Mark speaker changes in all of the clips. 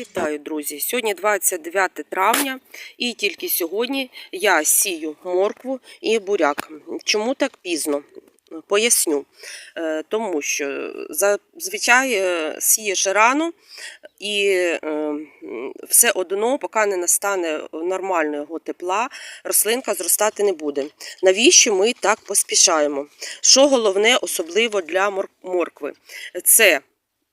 Speaker 1: Вітаю, друзі! Сьогодні 29 травня, і тільки сьогодні я сію моркву і буряк. Чому так пізно? Поясню. Е, Тому що зазвичай е, сієш рано і е, все одно, поки не настане нормального тепла, рослинка зростати не буде. Навіщо ми так поспішаємо? Що головне, особливо для моркви? Це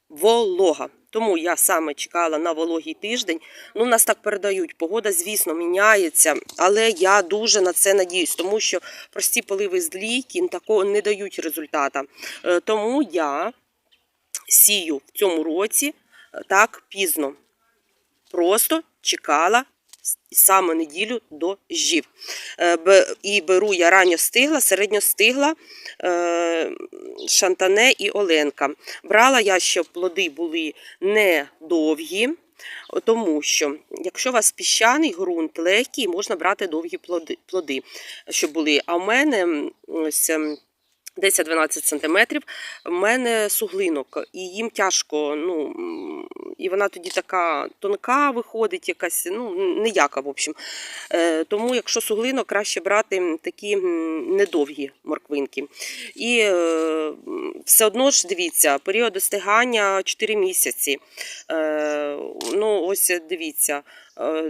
Speaker 1: волога. Тому я саме чекала на вологий тиждень. Ну, нас так передають. Погода, звісно, міняється, але я дуже на це надіюсь, тому що прості поливи з лійки такого не дають результата. Е, Тому я сію в цьому році е, так пізно. Просто чекала саме неділю до жів. Е, І беру я ранньо стигла, середньо стигла, е, шантане і оленка. Брала я, щоб плоди були не довгі, тому що якщо у вас піщаний ґрунт легкий, можна брати довгі плоди, щоб були. А в мене ось. ем, 10-12 сантиметрів, в мене суглинок, і їм тяжко, ну, і вона тоді така тонка виходить, якась, ну, ніяка, в общем. Е, тому, якщо суглино, краще брати такі недовгі морквинки. І е, все одно ж дивіться, період достигання 4 місяці. Е, ну, ось дивіться,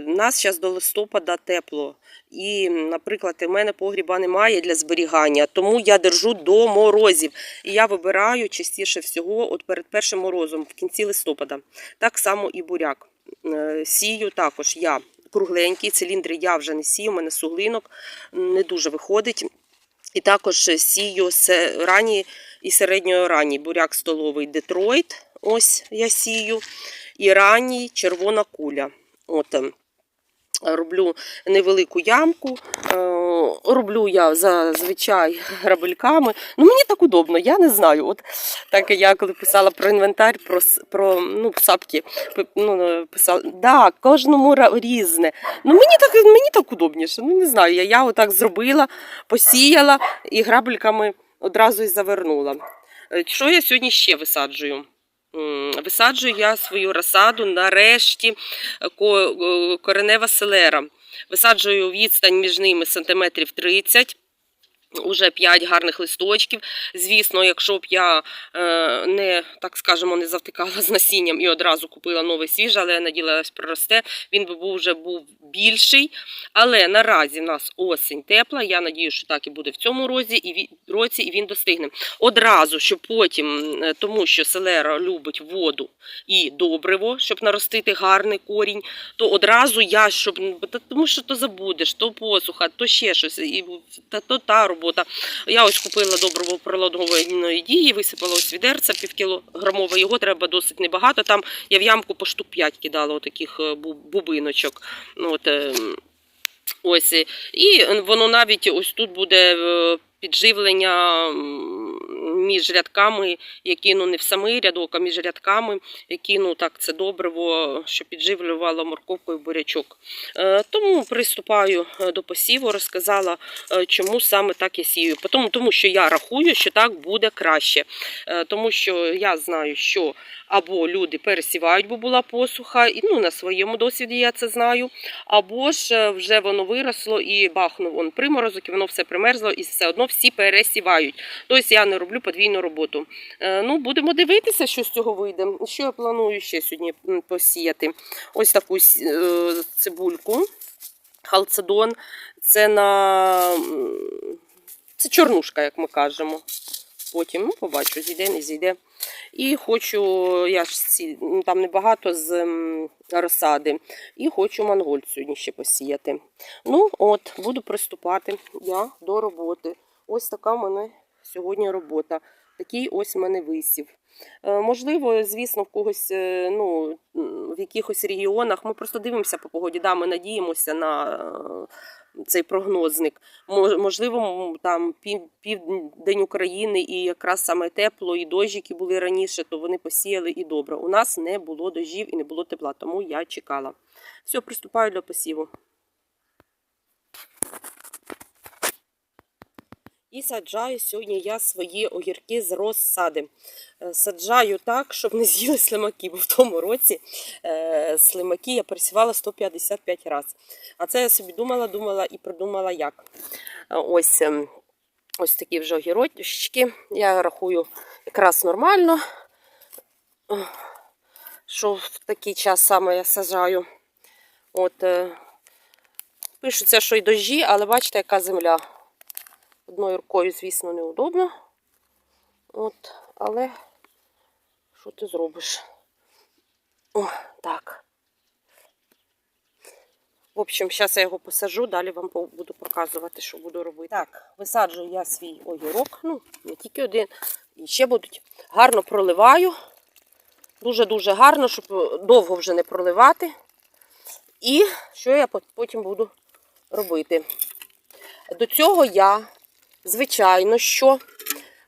Speaker 1: нас зараз до листопада тепло. І, наприклад, у мене погріба немає для зберігання, тому я держу до морозів. І я вибираю частіше всього от перед першим морозом в кінці листопада. Так само і буряк. Е, Сію також я кругленький, циліндри я вже не сію, у мене суглинок не дуже виходить. І також сію ранній і середньоранній буряк столовий Детройт. Ось я сію. І ранній червона куля. От. ем, Роблю невелику ямку, е, роблю я зазвичай грабельками. Ну мені так удобно, я не знаю. От так я коли писала про інвентар, про, про ну, сапки, ну, е, писала, да, кожному різне. Ну мені так, мені так удобніше. Ну не знаю, я, я отак зробила, посіяла і грабельками одразу і завернула. Е, Що я сьогодні ще висаджую? Висаджую я свою розсаду нарешті е, коренева селера. Висаджую відстань між ними сантиметрів 30. Уже 5 гарних листочків. Звісно, якщо б я е, не так скажемо, не завтикала з насінням і одразу купила новий свіжий, але я надіялась проросте, він би вже був більший. Але наразі в нас осінь тепла. Я надію, що так і буде в цьому році, і він, достигне. Одразу, щоб потім, е, тому що селера любить воду і добриво, щоб наростити гарний корінь, то одразу я, щоб тому що то забудеш, то посуха, то ще щось, то та робота. Я ось купила добриво природної дії, висипала ось відерця півкілограмове. Його треба досить небагато. Там я в ямку по штук 5 кидала отаких е, бубиночок. От, е, ось і воно навіть ось тут буде е, підживлення між рядками, які ну не в самий рядок, а між рядками, які ну так це добриво, що підживлювало морковку і бурячок. Е, Тому приступаю е, до посіву, розказала, е, чому саме так я сію. Тому, тому що я рахую, що так буде краще. Тому що я знаю, що або люди пересівають, бо була посуха, і ну на своєму досвіді я це знаю. Або ж вже воно виросло і бахнув он приморозок, і воно все примерзло, і все одно всі пересівають. Тобто я не роблю подвійну роботу. Е, Ну, будемо дивитися, що з цього вийде. Що я планую ще сьогодні посіяти? Ось таку е, цибульку. Халцедон. Це на це чорнушка, як ми кажемо. Потім ну, побачу, зійде, не зійде. І хочу, я ж ну, там небагато з розсади. І хочу мангольд сьогодні ще посіяти. Ну, от, буду приступати я до роботи. Ось така в мене сьогодні робота. Такий ось в мене висів. Е, Можливо, звісно, в когось, е, ну, в якихось регіонах ми просто дивимося по погоді. Да, ми надіємося на е, цей прогнозник. Можливо, там південь України і якраз саме тепло, і дощики були раніше, то вони посіяли і добре. У нас не було дождів і не було тепла, тому я чекала. Все, приступаю до посіву. І саджаю сьогодні я свої огірки з розсади. Е, Саджаю так, щоб не з'їли слимаки, бо в тому році е, слимаки я пересівала 155 разів. А це я собі думала, думала і придумала як. Е, Ось, ем, ось такі вже огірочки. Я рахую якраз нормально, що в такий час саме я саджаю. От, пишеться, що й дощі, але бачите, яка земля. Одною рукою, звісно, неудобно. От, але що ти зробиш? О, так. В общем, зараз я його посажу, далі вам буду показувати, що буду робити. Так, висаджую я свій огірок. Ну, не тільки один, і ще будуть. Гарно проливаю. Дуже-дуже гарно, щоб довго вже не проливати. І що я потім буду робити? До цього я, звичайно, що,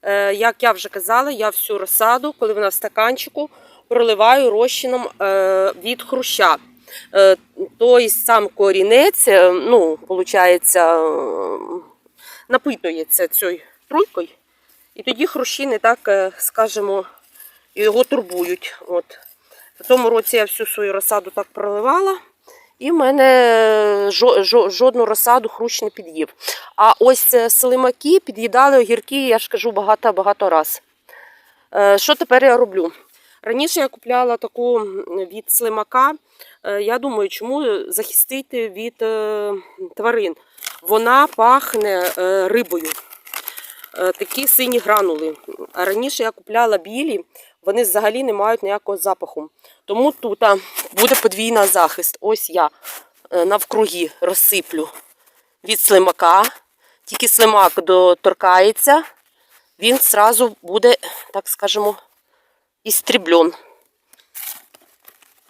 Speaker 1: е, як я вже казала, я всю розсаду, коли вона в стаканчику, проливаю розчином е, від хруща. Е, той сам корінець, ну, виходить, напитується цією труйкою. І тоді хрущі не так, скажімо, його турбують. От. В тому році я всю свою розсаду так проливала. І в мене жо- жодну розсаду хрущ не під'їв. А ось е, слимаки під'їдали огірки, я ж кажу, багато-багато раз. Е, Що тепер я роблю? Раніше я купляла таку від слимака. Е, Я думаю, чому захистити від е, тварин. Вона пахне е, рибою. Е, Такі сині гранули. А раніше я купляла білі, вони взагалі не мають ніякого запаху. Тому тут буде подвійний захист. Ось я е, навкруги розсиплю від слимака. Тільки слимак доторкається, він зразу буде, так скажемо, істріблен.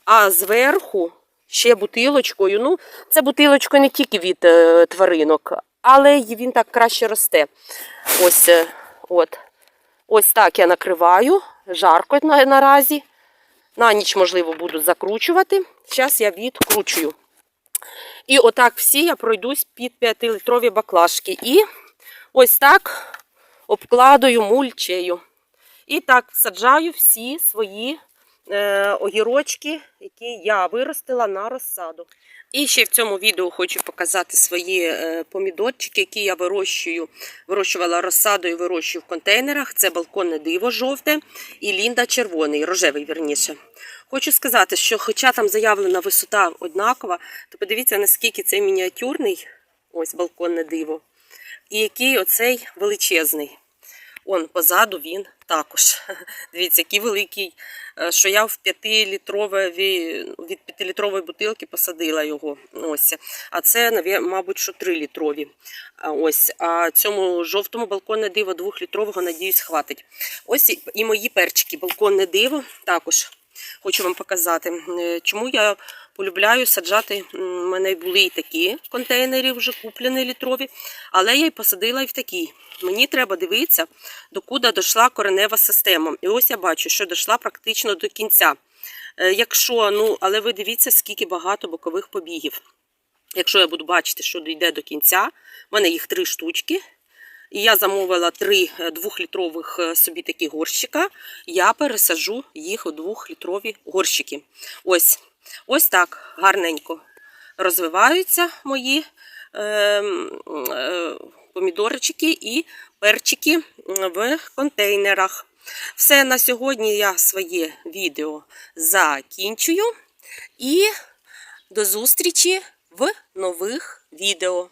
Speaker 1: А зверху ще бутилочкою. Ну, це бутилочкою не тільки від е, тваринок, але він так краще росте. Ось, е, от. Ось так я накриваю. Жарко на, наразі. На ніч, можливо, буду закручувати. Зараз я відкручую. І отак всі я пройдусь під 5-літрові баклажки. І ось так обкладаю мульчею. І так саджаю всі свої е, огірочки, які я виростила на розсаду. І ще в цьому відео хочу показати свої е, помідорчики, які я вирощую. Вирощувала розсадою, вирощую в контейнерах. Це балконне диво жовте і лінда червоний, рожевий вірніше. Хочу сказати, що хоча там заявлена висота однакова, то подивіться, наскільки цей мініатюрний, ось балконне диво, і який оцей величезний. Он позаду він також. Дивіться, який великий, е, що я в 5-літрове від 5-літрової бутилки посадила його. Ось. А це, мабуть, що 3-літрові. А Ось. А цьому жовтому балконне диво 2-літрового, надіюсь, хватить. Ось і мої перчики. Балконне диво також. Хочу вам показати, Е, чому я полюбляю саджати. У мене були і такі контейнери вже куплені літрові, але я й посадила і в такі. Мені треба дивитися, докуди дійшла коренева система. І ось я бачу, що дійшла практично до кінця. Е, Якщо, ну, але ви дивіться, скільки багато бокових побігів. Якщо я буду бачити, що дійде до кінця, в мене їх три штучки. І я замовила три е, двохлітрових е, собі такі горщика. Я пересажу їх у двохлітрові горщики. Ось, ось так гарненько розвиваються мої е, е, помідорчики і перчики в контейнерах. Все на сьогодні я своє відео закінчую. І до зустрічі в нових відео.